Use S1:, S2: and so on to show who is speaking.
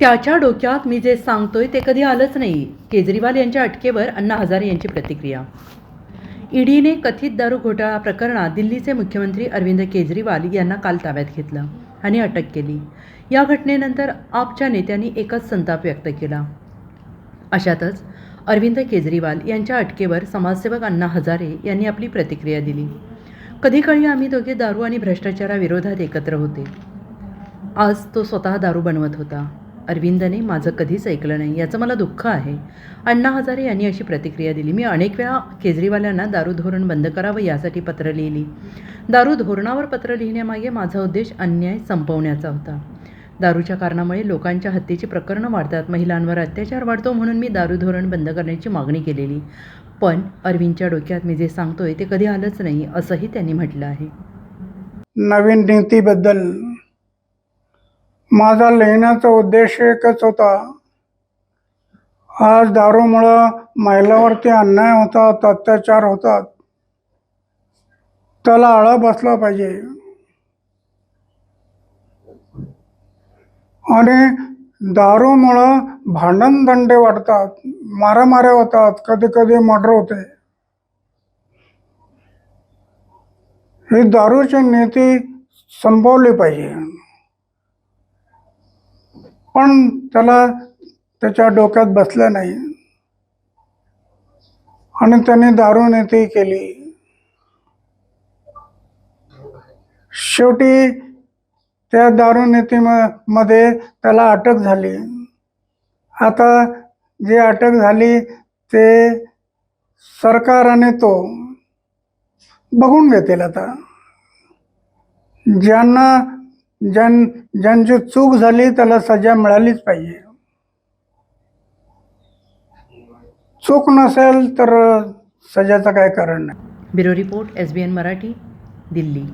S1: त्याच्या डोक्यात मी जे सांगतोय ते कधी आलंच नाही. केजरीवाल यांच्या अटकेवर अण्णा हजारे यांची प्रतिक्रिया. ईडीने कथित दारू घोटाळा प्रकरणात दिल्लीचे मुख्यमंत्री अरविंद केजरीवाल यांना काल ताब्यात घेतलं आणि अटक केली. या घटनेनंतर आपच्या नेत्यांनी एकच संताप व्यक्त केला. अशातच अरविंद केजरीवाल यांच्या अटकेवर समाजसेवक अण्णा हजारे यांनी आपली प्रतिक्रिया दिली. कधीकाळी आम्ही दोघे दारू आणि भ्रष्टाचाराविरोधात एकत्र होते. आज तो स्वतः दारू बनवत होता. अरविंदने माझं कधीच ऐकलं नाही याचं मला दुःख आहे. अण्णा हजारे यांनी अशी प्रतिक्रिया दिली. मी अनेक वेळा केजरीवालांना दारू धोरण बंद करावं यासाठी पत्र लिहिली. दारू धोरणावर पत्र लिहिण्यामागे माझा उद्देश अन्याय संपवण्याचा होता. दारूच्या कारणामुळे लोकांच्या हत्येची प्रकरणं वाढतात. महिलांवर अत्याचार वाढतो म्हणून मी दारू धोरण बंद करण्याची मागणी केलेली. पण अरविंदच्या डोक्यात मी जे सांगतोय ते कधी आलंच नाही असंही त्यांनी म्हटलं आहे.
S2: नवीन नीतीबद्दल माझा लिहिण्याचा उद्देश एकच होता. आज दारूमुळं महिलावरती अन्याय होतात अत्याचार होतात. त्याला आळा बसला पाहिजे. आणि दारूमुळं भांडणदंडे वाढतात मारामाऱ्या होतात कधी कधी मर्डर होते. ही दारूची नीती संपवली पाहिजे. पण त्याला त्याच्या डोक्यात बसलं नाही. आणि त्याने दारू नीती केली. शेवटी त्या दारू नीती मध्ये त्याला अटक झाली. आता जे अटक झाली ते सरकाराने तो बघून घेतील आता. ज्यांना ज्यां ज्यांची चूक झाली त्याला सजा मिळालीच पाहिजे. चूक नसेल तर सजाचं काय कारण नाही.
S1: Bureau report S B N Marathi Delhi.